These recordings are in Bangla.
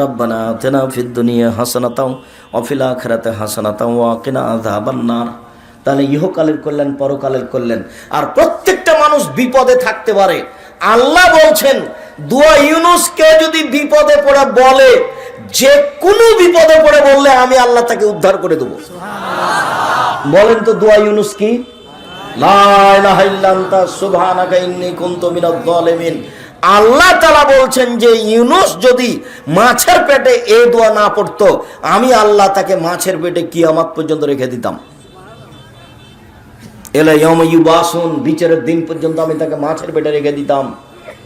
রব্বানা আতিনা ফিদ দুনিয়া হাসানাতাও অফিল আখিরাতে হাসানাতাও ওয়া কিনা আযাবান নার তাহলে ইহকালের কল্যাণ পরকালের কল্যাণ। আর প্রত্যেকটা মানুষ বিপদে থাকতে পারে। আল্লাহ বলছেন দুয়া ইউনুসকে যদি বিপদে পড়ে বলে যে কোনো বিপদে পড়ে বললে আমি আল্লাহ তাকে উদ্ধার করে দেবো। বলেন তো দোয়া ইউনুস কি? লা ইলাহা ইল্লাল্লাহ সুবহানাকা ইন্নী কুনতু মিনাল যালিমিন আল্লাহ তাআলা বলছেন যে ইউনুস যদি মাছের পেটে এই দোয়া না পড়তো, আমি আল্লাহ তাকে মাছের পেটে কিয়ামত পর্যন্ত রেখে দিতাম। এলা বিচারের দিন পর্যন্ত আমি তাকে মাছের পেটে রেখে দিতাম।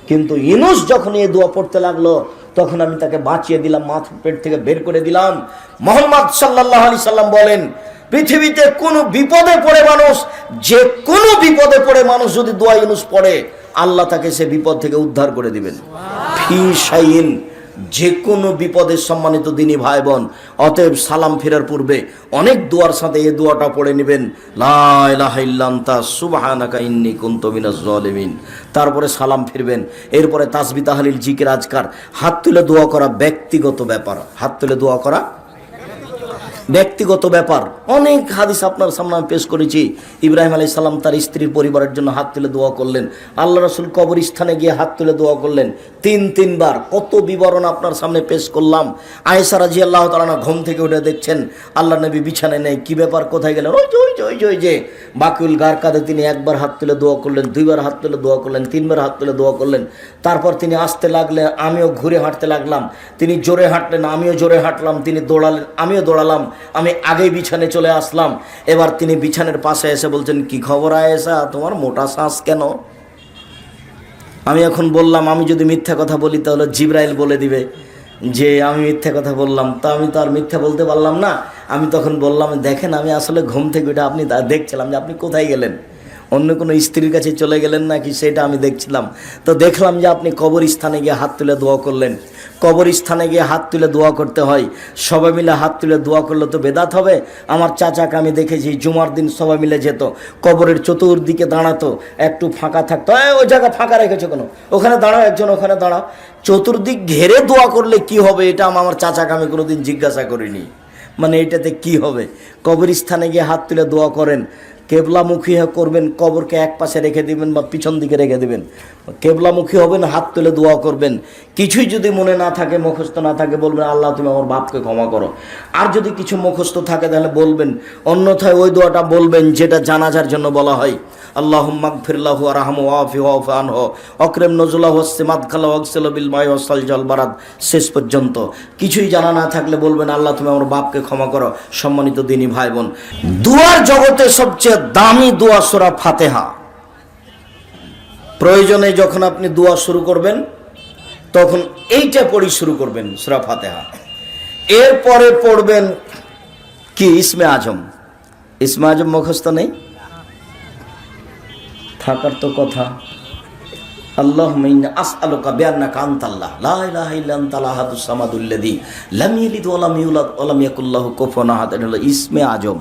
কিন্তু ইনুস যখন এই দোয়া পড়তে লাগল, তখন আমি তাকে বাঁচিয়ে দিলাম, মাছের পেট থেকে বের করে দিলাম। মোহাম্মদ সাল্লাহ আলি সাল্লাম বলেন পৃথিবীতে কোনো বিপদে পড়ে মানুষ, যে কোনো বিপদে পড়ে মানুষ যদি দোয়া ইনুস পড়ে, আল্লাহ তাকে সে বিপদ থেকে উদ্ধার করে দিবেন। ফি যে কোনো বিপদের সম্মানিত দিনী ভাই বোন অতএব সালাম ফেরার পূর্বে অনেক দোয়ার সাথে এই দোয়াটা পড়ে নেবেন। লা ইলাহা ইল্লা আনতা সুবহানাকা ইন্নী কুনতু মিনাজ জালিমিন তারপরে সালাম ফিরবেন। এরপরে তাসবিহ তাহলিল জিকির আজকার, হাত তুলে দোয়া করা ব্যক্তিগত ব্যাপার। হাত তুলে দোয়া করা ব্যক্তিগত ব্যাপার। অনেক হাদিস আপনার সামনে আমি পেশ করেছি। ইব্রাহিম আলাই সাল্লাম তার স্ত্রীর পরিবারের জন্য হাত তুলে দোয়া করলেন। আল্লাহ রসুল কবরস্থানে গিয়ে হাত তুলে দোয়া করলেন। তিন, তিনবার। কত বিবরণ আপনার সামনে পেশ করলাম। আয়েসা রাজি আল্লাহ তালা ঘুম থেকে উঠে দেখছেন আল্লাহ নবী বিছানায় নেই, কি ব্যাপার, কোথায় গেলেন? ওই যে ওই যে ওই যে ওই যে। বাকিউল গার কাঁধে তিনি একবার হাত তুলে দোয়া করলেন, দুইবার হাত তুলে দোয়া করলেন, তিনবার হাত তুলে দোয়া করলেন। তারপর তিনি আসতে লাগলেন, আমিও ঘুরে হাঁটতে লাগলাম। তিনি জোরে হাঁটলেন, আমিও জোরে হাঁটলাম, তিনি দৌড়ালেন, আমিও দৌড়ালাম। আমি আগেই বিছানে চলে আসলাম। এবার তিনি বিছানের পাশে এসে বলছেন, কি খবর আয়েসা তোমার মোটা শ্বাস কেন? আমি এখন বললাম, আমি যদি মিথ্যা কথা বলি, তাহলে জিব্রাইল বলে দিবে যে আমি মিথ্যা কথা বললাম। তা আমি তো আর মিথ্যা বলতে পারলাম না। আমি তখন বললাম, দেখেন, আমি আসলে ঘুম থেকে উঠে আপনি দেখছিলাম যে আপনি কোথায় গেলেন? অন্য কোনো স্ত্রীর কাছে চলে গেলেন নাকি? সেটা আমি দেখছিলাম। তো দেখলাম যে আপনি কবর স্থানে গিয়ে হাত তুলে দোয়া করলেন। কবরস্থানে গিয়ে হাত তুলে দোয়া করতে হয়। সবাই মিলে হাত তুলে দোয়া করলে তো বেদাত হবে। আমার চাচাকে আমি দেখেছি জুমার দিন সবাই মিলে যেত। কবরের চতুর্দিকে দাঁড়াতো একটু ফাঁকা থাকতো। "এই, ওই জায়গা ফাঁকা রেখেছো কোনো? ওখানে দাঁড়াও একজন ওখানে দাঁড়াও। চতুর্দিক ঘেরে দোয়া করলে কি হবে এটা আমি আমার চাচাকে আমি কোনোদিন জিজ্ঞাসা করিনি। মানে এটাতে কি হবে? কবরস্থানে গিয়ে হাত তুলে দোয়া করেন। কেবলামুখী করবেন কবরকে এক পাশে রেখে দিবেন বা পিছন দিকে রেখে দিবেন। কেবলামুখী হবেন হাত তুলে দোয়া করবেন। কিছুই যদি মনে না থাকে, মুখস্থ না থাকে, বলবেন, আল্লাহ, তুমি আমার বাপকে ক্ষমা করো। আর যদি কিছু মুখস্থ থাকে, তাহলে বলবেন, অন্যথায় ওই দোয়াটা বলবেন, যেটা জানাজার জন্য বলা হয়। আল্লাহ মাগফিরলাহ রাহম ওয়াফি ওয়াফ আনহ অক্রেম নজুল্লাহ সিমাদ খালা ওয়াকসেল মাই জল শেষ পর্যন্ত। কিছুই জানা না থাকলে বলবেন, আল্লাহ, তুমি আমার বাপকে ক্ষমা করো। সম্মানিত দিনী ভাই বোন দুয়ার জগতে সবচেয়ে দামি দোয়া সোরা ফাতেহা। প্রয়োজনে যখন আপনি দোয়া শুরু করবেন তখন এইটা পড়ি শুরু করবেন সুরা ফাতেহা। এরপরে পড়বেন কি? ইসমে আজম। ইসমে আজম মুখস্থ নেই? থাকার তো কথা। আল্লাহ আসআলুকা বিআন্নাকা আনতাল্লাহ। লা ইলাহা ইল্লা আনতাল আহাদুস সামাদুল্লাযী লাম ইয়ালিদ ওয়া লাম ইউলাদ ওয়া লাম ইয়াকুল লাহু কুফুয়ান আহাদ। এটা হলো ইসমে আজম।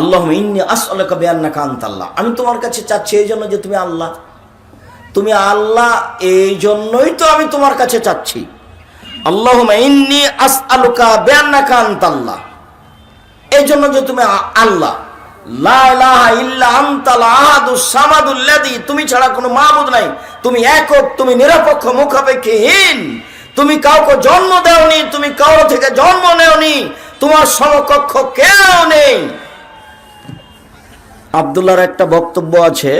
আল্লাহ ইন্নি আসআলুকা বিআন্নাকা আনতাল্লাহ। আমি তোমার কাছে চাচ্ছি এই জন্য যে তুমি আল্লাহ। তুমি আল্লাহ, এই জন্যই তো আমি তোমার কাছে চাচ্ছি। আল্লাহ ইন্নি আসআলুকা বিআন্নাকা আনতাল্লাহ। এই জন্য যে তুমি আল্লাহ। তুমি ছাড়া কোনো মাবুদ নাই। তুমি একক, তুমি নিরপেক্ষ, মুখাপেক্ষীহীন। তুমি কাউকে জন্ম দেওনি, তুমি কারও থেকে জন্ম নেওনি। তোমার সমকক্ষ কেউ নেই। আব্দুল্লাহর একটা বক্তব্য আছে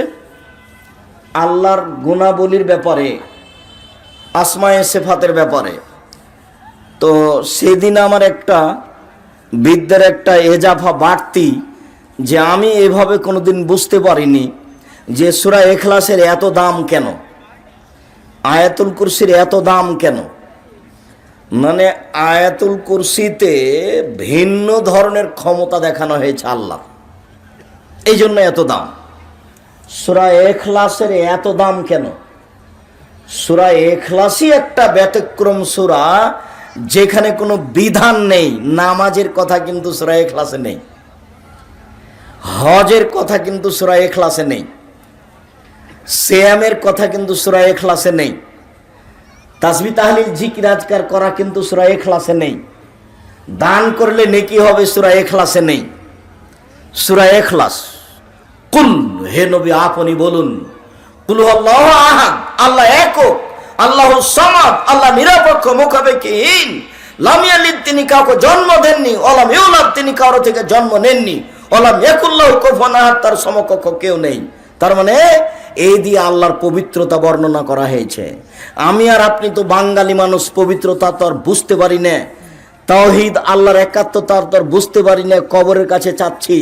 আল্লাহর গুণাবলীর ব্যাপারে, আসমায়ে সেফাতের ব্যাপারে। তো সেদিন আমার একটা বিদ্যার একটা এজাফা বাড়তি যে আমি এভাবে কোনোদিন বুঝতে পারিনি যে সুরা এখলাসের এত দাম কেন, আয়াতুল কুরসির এত দাম কেন। মানে আয়াতুল কুরসিতে ভিন্ন ধরনের ক্ষমতা দেখানো হয়েছে আল্লাহ। এই জন্য এত দাম। সুরা এখলাসের এত দাম কেন? সুরা এখলাসই একটা ব্যতিক্রম সুরা যেখানে কোনো বিধান নেই, নামাজের কথা কিন্তু সুরা এখলাসে নেই। হজের কথা কিন্তু সুরা এখলাসে নেই। শ্যামের কথা কিন্তু সুরা এখলাসে নেই। তাসবি তাহলিল জিকির আজকার করা কিন্তু সুরা এখলাসে নেই। দান করলে নেকি হবে সুরা এখলাসে নেই। সুরা এখলাস। কুল, হে নবী, আপনি বলুন। কুল আল্লাহ আহাদ, আল্লাহ একক, আল্লাহ সমাদ, আল্লাহ নিরপেক্ষ মুখাপেক্ষীহীন। লামিয়ালিদ তিনি কাউকে জন্ম দেননি অলাম ইউলাদ, তিনি কারও থেকে জন্ম নেননি। অলাম একুল্লাহ কুফুয়ান তার সমকক্ষ কেউ নেই। তার মানে এই দিয়ে আল্লাহর পবিত্রতা বর্ণনা করা হয়েছে। আমি আর আপনি তো বাঙালি মানুষ, পবিত্রতা তো আর বুঝতে পারি না। তাওহিদ আল্লাহর একাত্মতা তো আর বুঝতে পারি না, কবরের কাছে চাচ্ছি।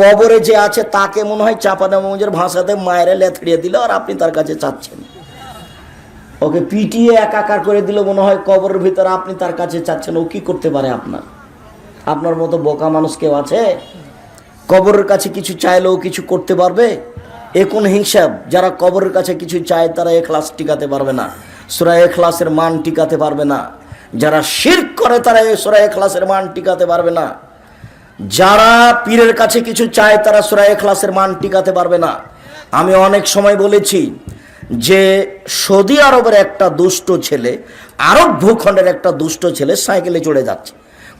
কবরে যে আছে তাকে মনে হয় চাপানা মৌজের ভাষাতে মায়েরা লেথড়িয়ে দিল আর আপনি তার কাছে চাচ্ছেন। ওকে পিটিয়ে একাকার করে দিল মনে হয় কবরের ভিতরে, আপনি তার কাছে চাচ্ছেন, ও কি করতে পারে আপনার? আপনার মতো বোকা মানুষ কেউ আছে? কবরের কাছে কিছু চাইলেও কিছু করতে পারবে? এ কোন হিংসাব, যারা কবরের কাছে কিছু চায় তারা এখলাস টিকাতে পারবে না, সুরা এখলাসের মান টিকাতে পারবে না। যারা শির করে তারা এই সুরা এখলাসের মান টিকাতে পারবে না। যারা পীরের কাছে কিছু চায় তারা সুরা এখলাসের মান টিকাতে পারবে না। আমি অনেক সময় বলেছি যে সৌদি আরবের একটা দুষ্ট ছেলে, আরব ভূখণ্ডের একটা দুষ্ট ছেলে সাইকেলে চড়ে যাচ্ছে।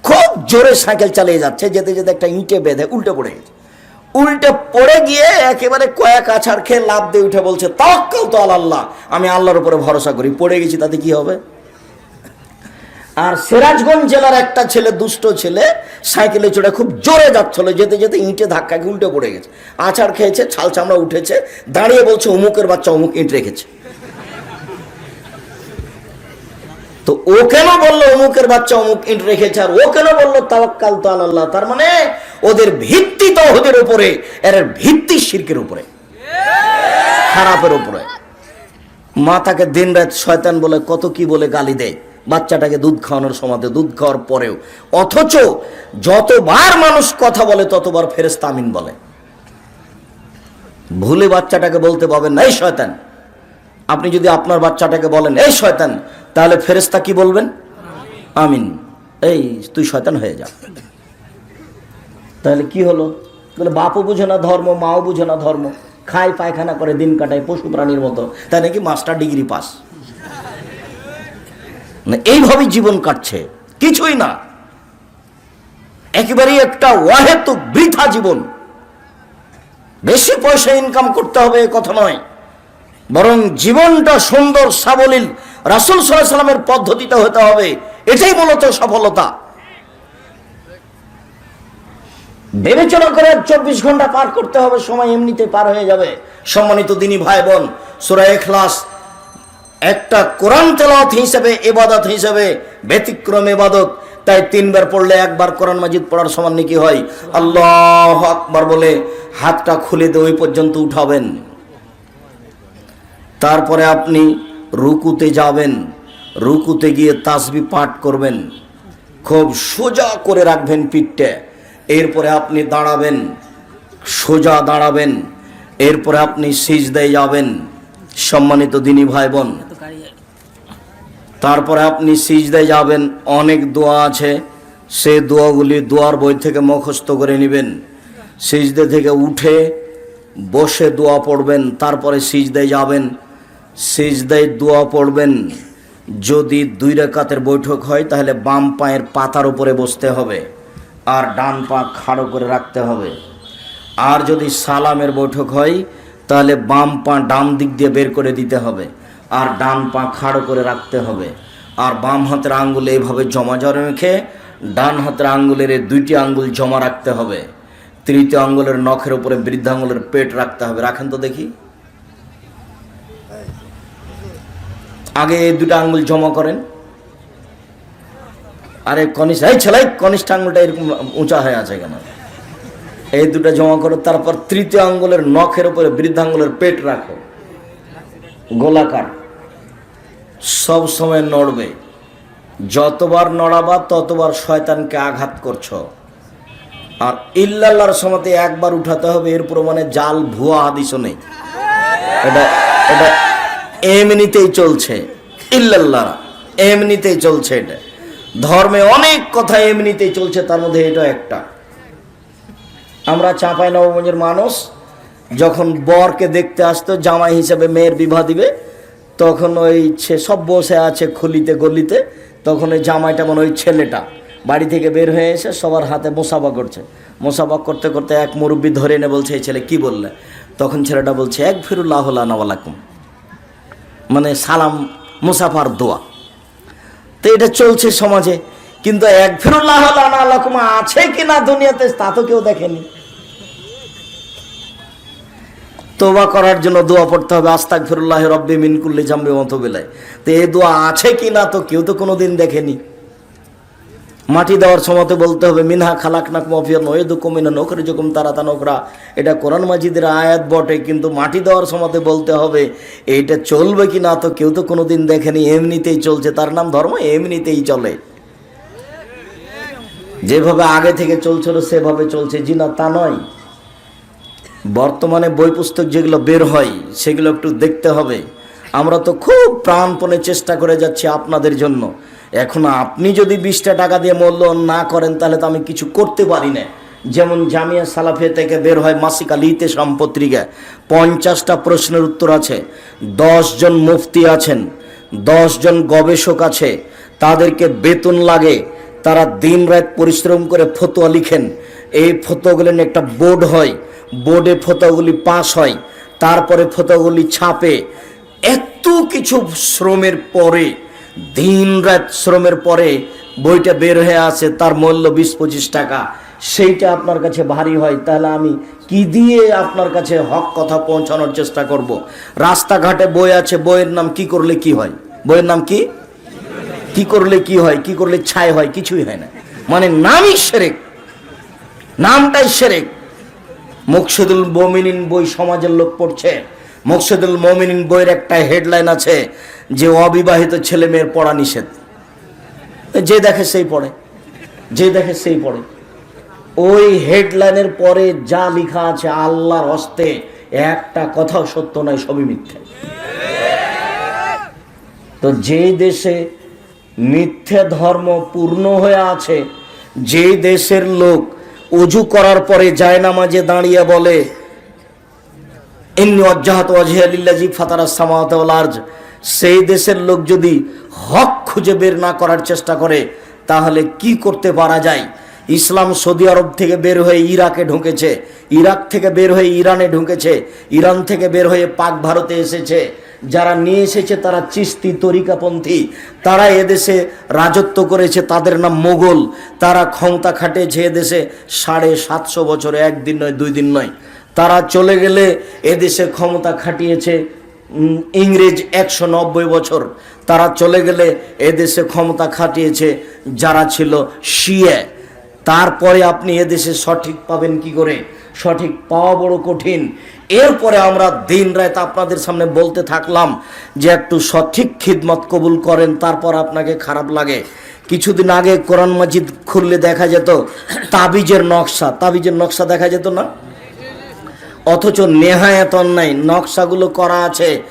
খুব জোরে সাইকেল চালিয়ে যাচ্ছে, যেতে যেতে একটা ইঁটে বেঁধে উল্টে পড়ে গেছে। উল্টে পড়ে গিয়ে একেবারে কয়েক আছাড় খেয়ে লাভ দিয়ে উঠে বলছে তাক্কাল তো আল্লাহ আমি আল্লাহর উপরে ভরসা করি। পড়ে গেছি, তাতে কি হবে? আর সিরাজগঞ্জ জেলার একটা ছেলে, দুষ্ট ছেলে, সাইকেলে চড়ে খুব জোরে যাচ্ছিল, যেতে যেতে ইঁটে ধাক্কা উল্টে পড়ে গেছে। আছাড় খেয়েছে, ছাল চামড়া উঠেছে, দাঁড়িয়ে বলছে, অমুকের বাচ্চা অমুক ইঁট রেখেছে। তো ও কেন বলল, অমুকের বাচ্চা অমুক ইট রেখেছে? আর ও কেন বলল, তাওয়াক্কাল তো আল্লাহ তার মানে ওদের ভিত্তি তো ওদের উপরে, এর ভিত্তি শিরকের উপরে, খারাপের উপরে। মাতাকে দিন রাত শয়তান বলে, কত কি বলে গালি দেয়? বাচ্চাটাকে দুধ খাওয়ানোর সময় দুধ খাওয়ার পরেও। অথচ যতবার মানুষ কথা বলে, ততবার ফেরেস্তা আমিন বলে। ভুলে বাচ্চাটাকে বলতে পাবেন না, এই শয়তান। আপনি যদি আপনার বাচ্চাটাকে বলেন, এই শয়তান, তাহলে ফেরেস্তা কি বলবেন? আমিন। এই, তুই শয়তান হয়ে যা। তাহলে কি হলো? তাহলে বাপও বুঝে না ধর্ম, মাও বুঝে না ধর্ম। খায়, পায়খানা করে, দিন কাটায়, পশু প্রাণীর মতো। তাই নাকি মাস্টার ডিগ্রি পাস? এইভাবেই জীবন কাটছে। কিছুই না। একেবারেই একটা ওয়াহেতুক বৃথা জীবন। বেশি পয়সা ইনকাম করতে হবে কথা নয়। বরং জীবনটা সুন্দর, সাবলীল রাসুল সাল্লামের পদ্ধতিতে হতে হবে। এটাই মূলত সফলতা। বিবেচনা করে চব্বিশ ঘণ্টা পার করতে হবে, সময় এমনিতে পার হয়ে যাবে। সম্মানিত দিনী ভাই বোন, সুরা এখলাস একটা কোরআন তেলাওয়াত হিসেবে এবাদত হিসেবে ব্যতিক্রম এবাদত তাই তিনবার পড়লে একবার কোরআন মাজিদ পড়ার সমান নাকি হয়? আল্লাহ আকবার বলে হাতটা খুলে দিয়ে ওই পর্যন্ত উঠাবেন। তারপরে আপনি রুকুতে যাবেন, রুকুতে গিয়ে তাসবি পাঠ করবেন, খুব সোজা করে রাখবেন পিঠটা। এরপরে আপনি দাঁড়াবেন, সোজা দাঁড়াবেন, এরপরে আপনি সিজদায় যাবেন। সম্মানিত দিনী ভাই বোন তারপরে আপনি সিজদায় যাবেন, অনেক দোয়া আছে, সে দোয়াগুলি দোয়ার বই থেকে মুখস্থ করে নেবেন। সিজদে থেকে উঠে বসে দোয়া পড়বেন, তারপরে সিজদায় যাবেন। সিজদায় দোয়া পড়বেন, যদি দুই রেখাতের বৈঠক হয়, তাহলে বাম পায়ের পাতার উপরে বসতে হবে, আর ডান পা খাড়ো করে রাখতে হবে। আর যদি সালামের বৈঠক হয়, তাহলে বাম পা ডান দিক দিয়ে বের করে দিতে হবে। আর ডান পা খাড়ো করে রাখতে হবে। আর বাম হাতের আঙ্গুল এইভাবে জমা জমা রেখে ডান হাতের আঙ্গুলের দুইটি আঙ্গুল জমা রাখতে হবে। তৃতীয় আঙ্গুলের নখের উপরে বৃদ্ধাঙ্গুলের পেট রাখতে হবে। রাখেন তো দেখি। আগে এই দুটো আঙ্গুল জমা করেন। আরে কনিষ্ঠ, এই ছেলে কনিষ্ঠ আঙ্গুলটা এরকম উঁচা হয়ে আছে কেন? এই দুটো জমা করো, তারপর তৃতীয় আঙ্গুলের নখের উপরে বৃদ্ধাঙ্গুলের পেট রাখো। গোলাকার। সব সময় নড়বে। যতবার নড়াবা, ততবার শয়তানকে আঘাত করছ। আর ইল্লাল্লাহর সময়তে একবার উঠাতে হবে, এর প্রমাণে জাল, ভুয়া হাদিসও নেই। এটা এটা এমনিতেই চলছে। ইল্লাল্লাহ এমনিতেই চলছে এটা। ধর্মে অনেক কথা এমনিতেই চলছে, তার মধ্যে এটা একটা। আমরা চাঁপাই নবগঞ্জের মানুষ যখন বরকে দেখতে আসতো, জামাই হিসেবে মেয়ের বিবাহ দিবে, তখন ওই ছে- সব বসে আছে খুলিতে গলিতে, তখন ওই জামাইটা মানে ওই ছেলেটা। বাড়ি থেকে বের হয়ে এসে সবার হাতে মোসাবা করছে। মোসাফা করতে করতে এক মুরব্বী ধরে এনে বলছে, এই ছেলে কি বললে? তখন ছেলেটা বলছে এক ফিরুল্লাহ নাওয়ালাকুম মানে সালাম, মুসাফার দোয়া। তো এটা চলছে সমাজে, কিন্তু এক ফিরুল্লাহ আলাকুমা আছে কি না দুনিয়াতে তা তো কেউ দেখেনি। তোবা করার জন্য দোয়া পড়তে হবে। আস্তাক ফিরুল্লাহ রব্বি মিনকুল্লি জাম্বি মতো বেলায় তো এই দোয়া আছে কি না তো কেউ তো কোনোদিন দেখেনি। মাটি দেওয়ার সময়তে বলতে হবে, মিনহা খালাক নাক মফিয়া নয় দুকুমিনা নকরি যকুম তারা তা নকরা এটা কোরআন মাজিদের আয়াত বটে, কিন্তু মাটি দেওয়ার সময়তে বলতে হবে, এইটা চলবে কি না তো কেউ তো কোনোদিন দেখেনি, এমনিতেই চলছে। তার নাম ধর্ম, এমনিতেই চলে। যেভাবে আগে থেকে চলছিল, সেভাবে চলছে। জি না তা নয়। বর্তমানে বই পুস্তক যেগুলো বের হয়, সেগুলো একটু দেখতে হবে। আমরা তো খুব প্রাণপণে চেষ্টা করে যাচ্ছি আপনাদের জন্য। এখন আপনি যদি বিশটা টাকা দিয়ে মূল্যায়ন না করেন, তাহলে তো আমি কিছু করতে পারি না। যেমন জামিয়া সালাফে থেকে বের হয় মাসিকা লিতে পত্রিকা পঞ্চাশটা প্রশ্নের উত্তর আছে। জন মুফতি আছেন। জন গবেষক আছে। তাদেরকে বেতন লাগে। তারা দিন রাত পরিশ্রম করে ফতোয়া লিখেন। এই ফতোয়াগুলো নিয়ে একটা বোর্ড হয়। বোর্ডে ফতোয়াগুলি পাস হয়, তারপরে ফতোয়াগুলি ছাপে। এত কিছু শ্রমের পরে, দিন রাত শ্রমের পরে বইটা বের হয়ে আসে, তার মূল্য বিশ পঁচিশ টাকা। সেইটা আপনার কাছে ভারী হয়, তাহলে আমি কি দিয়ে আপনার কাছে হক কথা পৌঁছানোর চেষ্টা করব। রাস্তাঘাটে বই আছে, বইয়ের নাম কি করলে কি হয়? বইয়ের নাম কি? কি করলে কি হয়? কি করলে ছাই হয়? কিছুই হয় না। মানে নামই সেরেক। নামটাই সেরেক। মুকসিদুল মমিনিন বই সমাজের লোক পড়ছে। মুকসিদুল মমিনিন বইয়ের একটা হেডলাইন আছে যে অবিবাহিত ছেলে মেয়ের পড়া নিষেধ। যে দেখে সেই পড়ে। যে দেখে সেই পড়ে। ওই হেডলাইনের পরে যা লেখা আছে আল্লাহর হস্তে, একটা কথাও সত্য নয়, সবই মিথ্যে। তো যে দেশে মিথ্যে ধর্ম পূর্ণ হয়ে আছে, যে দেশের লোক অজু করার পরে যায় নামাজে দাঁড়িয়ে বলে এমনি অজ্জাহাত অজহালিল্লাজি ফাতারা সামাত আর্জ সেই দেশের লোক যদি হক খুঁজে বের না করার চেষ্টা করে, তাহলে কি করতে পারা যায়? ইসলাম সৌদি আরব থেকে বের হয়ে ইরাকে ঢুকেছে, ইরাক থেকে বের হয়ে ইরানে ঢুকেছে, ইরান থেকে বের হয়ে পাক ভারতে এসেছে। যারা নিয়ে এসেছে তারা চিস্তি তরিকাপন্থী। তারা এদেশে রাজত্ব করেছে, তাদের নাম মোগল। তারা ক্ষমতা খাটেছে এদেশে সাড়ে সাতশো বছরে, একদিন নয়, দুই দিন নয়। তারা চলে গেলে এদেশে ক্ষমতা খাটিয়েছে ইংরেজ একশো নব্বই বছর। তারা চলে গেলে এদেশে ক্ষমতা খাটিয়েছে যারা ছিল শিয়ে। তারপরে আপনি এদেশে সঠিক পাবেন কি করে? সঠিক পাওয়া বড় কঠিন। এরপরে আমরা দিন রাত আপনাদের সামনে বলতে থাকলাম যে একটু সঠিক খিদমত কবুল করেন, তারপর আপনাকে খারাপ লাগে। কিছুদিন আগে কোরআন মাজিদ খুললে দেখা যেত, তাবিজের নকশা। তাবিজের নকশা দেখা যেত না? অথচ নেহায়াত অন্যায়, নকশাগুলো করা আছে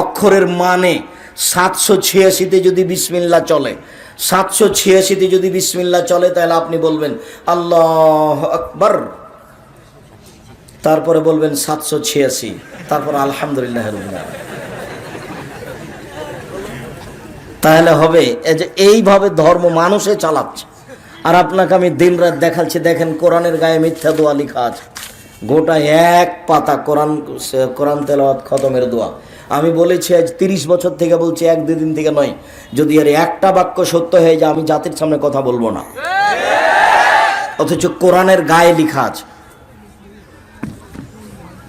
অক্ষরের মানে। সাতশো ছিয়াশিতে যদি বিসমিল্লা চলে, সাতশো ছিয়াশিতে যদি বিসমিল্লা চলে, তাহলে আপনি বলবেন, আল্লাহ আকবর। তারপরে বলবেন সাতশো ছিয়াশি। তারপর আলহামদুলিল্লাহ তাহলে হবে যে এইভাবে ধর্ম মানুষে চালাচ্ছে। আর আপনাকে আমি দিন রাত দেখাচ্ছি, দেখেন কোরআনের গায়ে মিথ্যা দোয়া লেখা আছে। গোটা এক পাতা কোরআন কোরআন তেলাওয়াত খতমের দোয়া। আমি বলেছি, আজ তিরিশ বছর থেকে বলছি, এক দুদিন থেকে নয়। যদি আর একটা বাক্য সত্য হয়ে যায়, আমি জাতির সামনে কথা বলব না। অথচ কোরআনের গায়ে লেখা আছে।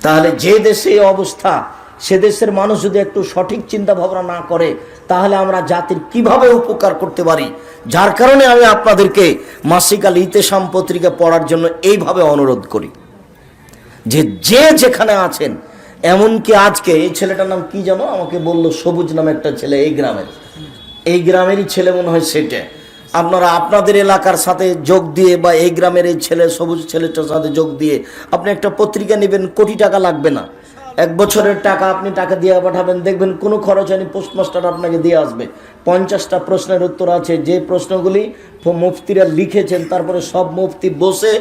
তাহলে যে দেশে অবস্থা, সে দেশের মানুষ যদি একটু সঠিক চিন্তা ভাবনা না করে, তাহলে আমরা জাতির কীভাবে উপকার করতে পারি? যার কারণে আমি আপনাদেরকে মাসিক আল ইতেসাম পত্রিকা পড়ার জন্য এইভাবে অনুরোধ করি। যে যে যেখানে আছেন, এমনকি আজকে এই ছেলেটার নাম কি জানো? আমাকে বলল সবুজ নামে একটা ছেলে এই গ্রামের। এই গ্রামেরই ছেলে মনে হয় সেটা। আপনারা আপনাদের এলাকার সাথে যোগ দিয়ে বা এই গ্রামের এই ছেলে, সবুজ ছেলেটার সাথে যোগ দিয়ে আপনি একটা পত্রিকা নেবেন, কোটি টাকা লাগবে না। এক বছরের টাকা আপনি টাকা দিয়ে পাঠাবেন, দেখবেন কোনো খরচ হয়নি, পোস্টমাস্টার আপনাকে দিয়ে আসবে। পঞ্চাশটা প্রশ্নের উত্তর আছে, যে প্রশ্নগুলি মুফতিরা লিখেছেন, তারপরে সব মুফতি বসে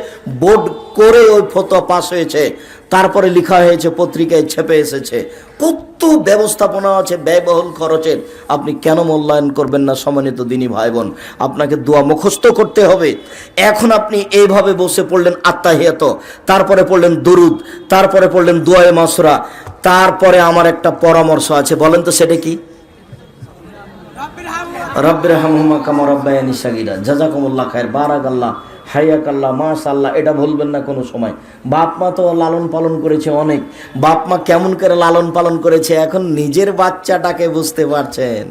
বোর্ড করে ওই ফতোয়া পাস হয়েছে। তারপরে লিখা হয়েছে, পত্রিকায় ছেপে এসেছে। কত ব্যবস্থাপনা আছে, ব্যয়বহুল খরচের। আপনি কেন মূল্যায়ন করবেন না, সম্মানিত দিনী ভাই বোন আপনাকে দোয়া মুখস্থ করতে হবে। এখন আপনি এইভাবে বসে পড়লেন আত্মাহিয়াত, তারপরে পড়লেন দুরুদ, তারপরে পড়লেন দোয়ায়ে মাসুরা, তারপরে আমার একটা পরামর্শ আছে। বলেন তো সেটা কি? রব্বির হামহুমা কামা রব্বায়ানি সাগিরা। জাজাকুমুল্লাহ খায়ের বারাকাল্লাহ, হাইয়াকাল্লাহ মাশাল্লাহ এটা ভুলবেন না কোনো সময়। বাপ মা তো লালন পালন করেছে অনেক। বাপ মা কেমন করে লালন পালন করেছে, এখন নিজের বাচ্চাটাকে বুঝতে পারছেন।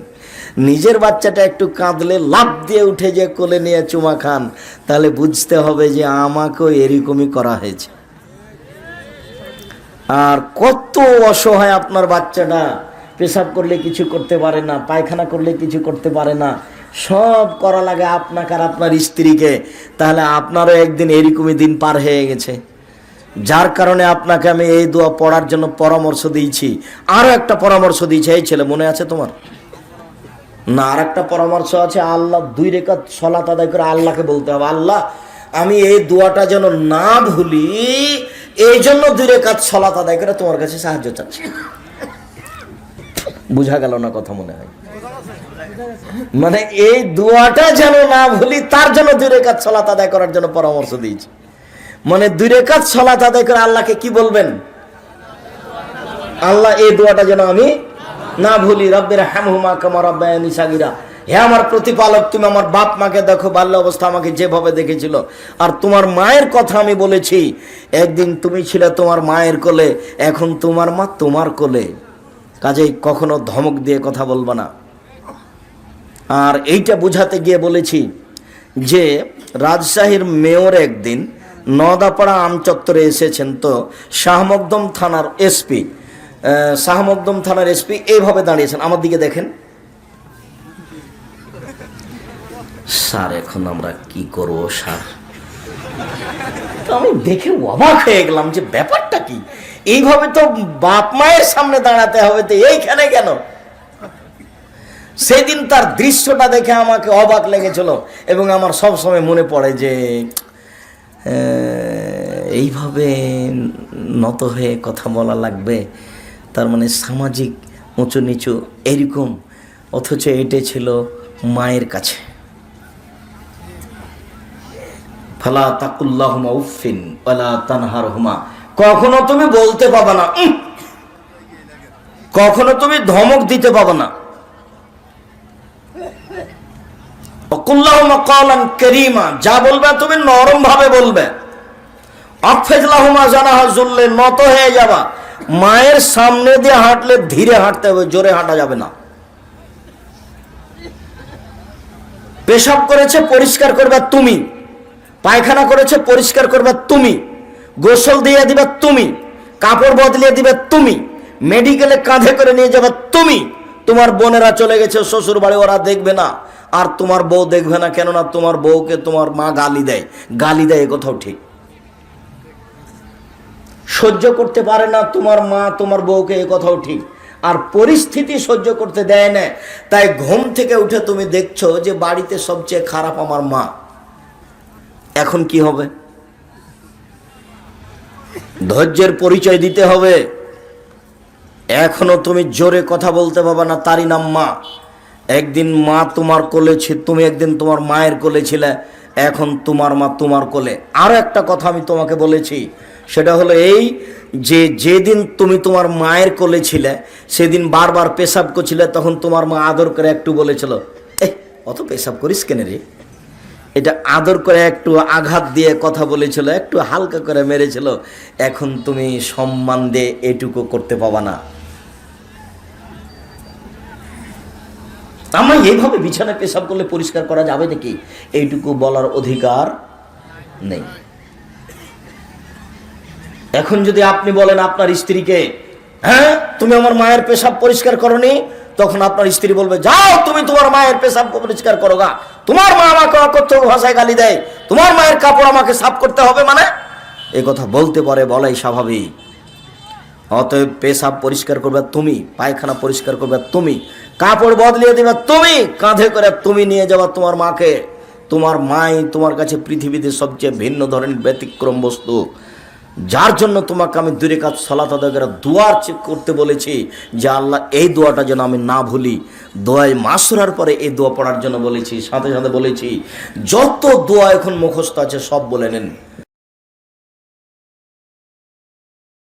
নিজের বাচ্চাটা একটু কাঁদলে লাভ দিয়ে উঠে যে কোলে নিয়ে চুমা খান, তাহলে বুঝতে হবে যে আমাকেও এরকমই করা হয়েছে। আর কত অসহায় আপনার বাচ্চাটা। পেশাব করলে কিছু করতে পারে না, পায়খানা করলে কিছু করতে পারে না। সব করা লাগে আপনাকে আর আপনার স্ত্রীকে। তাহলে আপনারও একদিন এরকমই দিন পার হয়ে গেছে। যার কারণে আপনাকে আমি এই দোয়া পড়ার জন্য পরামর্শ দিয়েছি। আরও একটা পরামর্শ দিয়েছি। এই ছেলে, মনে আছে তোমার? না আর একটা পরামর্শ আছে, আল্লাহ দুই রেখা সলাত আদায় করে আল্লাহকে বলতে হবে। আল্লাহ, আমি এই দোয়াটা যেন না ভুলি, এই জন্য দুই রেখাত সলাত আদায় করে তোমার কাছে সাহায্য চাচ্ছি। বুঝা গেল না কথা মনে হয়। মানে এই দোয়াটা যেন না ভুলি, তার জন্য দুই রেখাত সলাত আদায় করার জন্য পরামর্শ দিয়েছি। মানে দুই রেখাত সলাত আদায় করে আল্লাহকে কি বলবেন? আল্লাহ এই দোয়াটা যেন আমি না ভুলি, রব্বের হ্যামহুমা কামা রব্বায়ানি সাগিরা। হে আমার প্রতিপালক, তুমি আমার বাপ মাকে দেখো, বাল্য অবস্থা আমাকে যেভাবে দেখেছিল। আর তোমার মায়ের কথা আমি বলেছি, একদিন তুমি ছিলে তোমার মায়ের কোলে, এখন তোমার মা তোমার কোলে। কাজেই কখনো ধমক দিয়ে কথা বলবা না। আর এইটা বোঝাতে গিয়ে বলেছি যে রাজশাহীর মেয়র একদিন নদাপাড়া আমচত্বরে এসেছেন তো শাহমকদম থানার এসপি। শাহমকদম থানার এসপি এইভাবে দাঁড়িয়েছেন। আমার দিকে দেখেন। স্যার, এখন আমরা কি করব, স্যার? আমি দেখে অবাক হয়ে গেলাম যে ব্যাপারটা কি? এইভাবে তো বাপ মায়ের সামনে দাঁড়াতে হবে তো এইখানে কেন? সেদিন তার দৃশ্যটা দেখে আমাকে অবাক লেগেছিল এবং আমার সব সময় মনে পড়ে যে এইভাবে নত হয়ে কথা বলা লাগবে, তার মানে সামাজিক উঁচু নিচু এরকম, অথচ এটা ছিল মায়ের কাছে। ফালা তাকুল্লাহুমা উফিন ওয়ালা তানহারহুমা কখনো তুমি বলতে পাবা না কখনো তুমি ধমক দিতে পাবা না। কারীমা, যা বলবে তুমি নরম ভাবে বলবে আফেজলাহুমা জানাহা, জুললে নত হয়ে যাবা। মায়ের সামনে দিয়ে হাঁটলে ধীরে হাঁটতে হবে, জোরে হাঁটা যাবে না। পেশাব করেছে, পরিষ্কার করবে তুমি। পায়খানা করেছে, পরিষ্কার করবে তুমি। গোসল দিয়ে দিবে তুমি, কাপড় বদলিয়ে দিবে তুমি মেডিকেলে কাঁধে করে নিয়ে যাবে তুমি। তোমার বোনেরা চলে গেছে শ্বশুর বাড়ি ওরা দেখবে না। আর তোমার বউ দেখবে না, কেননা তোমার বউকে তোমার মা গালি দেয়। গালি দেয় কথাও ঠিক। সহ্য করতে পারে না তোমার মা, তোমার বউকে এ কথাও ঠিক। আর পরিস্থিতি সহ্য করতে দেয় না। তাই ঘুম থেকে উঠে তুমি দেখছ যে বাড়িতে সবচেয়ে খারাপ আমার মা। এখন কি হবে? ধৈর্যের পরিচয় দিতে হবে। এখনও তুমি জোরে কথা বলতে পারবে না, তারই নাম মা। একদিন মা তোমার কোলে তুমি একদিন তোমার মায়ের কোলে ছিলে, এখন তোমার মা তোমার কোলে। আরও একটা কথা আমি তোমাকে বলেছি, সেটা হলো এই যে যেদিন তুমি তোমার মায়ের কোলে ছিলে, সেদিন বারবার পেশাব করছিলে, তখন তোমার মা আদর করে একটু বলেছিল এই অত পেশাব করিস কেন রে? এটা আদর করে একটু আঘাত দিয়ে কথা বলেছিল, একটু হালকা করে মেরেছিল। এখন তুমি সম্মান দিয়ে এটুকু করতে পাবা না। আমরা এইভাবে বিছানায় পেশাব করলে পরিষ্কার করা যাবে নাকি? এইটুকু বলার অধিকার নেই। এখন যদি আপনি বলেন আপনার স্ত্রীকে হ্যাঁ তুমি আমার মায়ের পেশাব পরিষ্কার করনি তখন আপনার স্ত্রী বলবে, যাও, তুমি তোমার মায়ের পেশাব পরিষ্কার করো গা। তোমার মা আমাকে অকথ্য ভাষায় গালি দেয়। তোমার মায়ের কাপড় আমাকে সাফ করতে হবে মানে? এ কথা বলতে পারে বলাই স্বাভাবিক। অতএব পেশাব পরিষ্কার করবে তুমি, পায়খানা পরিষ্কার করবে তুমি, কাপড় বদলিয়ে দেবে তুমি, কাঁধে করে তুমি নিয়ে যাবা তোমার মাকে। তোমার মাই তোমার কাছে পৃথিবীতে সবচেয়ে ভিন্ন ধরনের ব্যতিক্রম বস্তু। যার জন্য তোমাকে আমি দূরে কাজ, সলাত দোয়ার চেক করতে বলেছি যে আল্লাহ এই দোয়াটা যেন আমি না ভুলি। দোয়ায় মাসুরার পরে এই দোয়া পড়ার জন্য বলেছি, সাথে সাথে বলেছি, যত দোয়া এখন মুখস্থ আছে সব বলে নেন।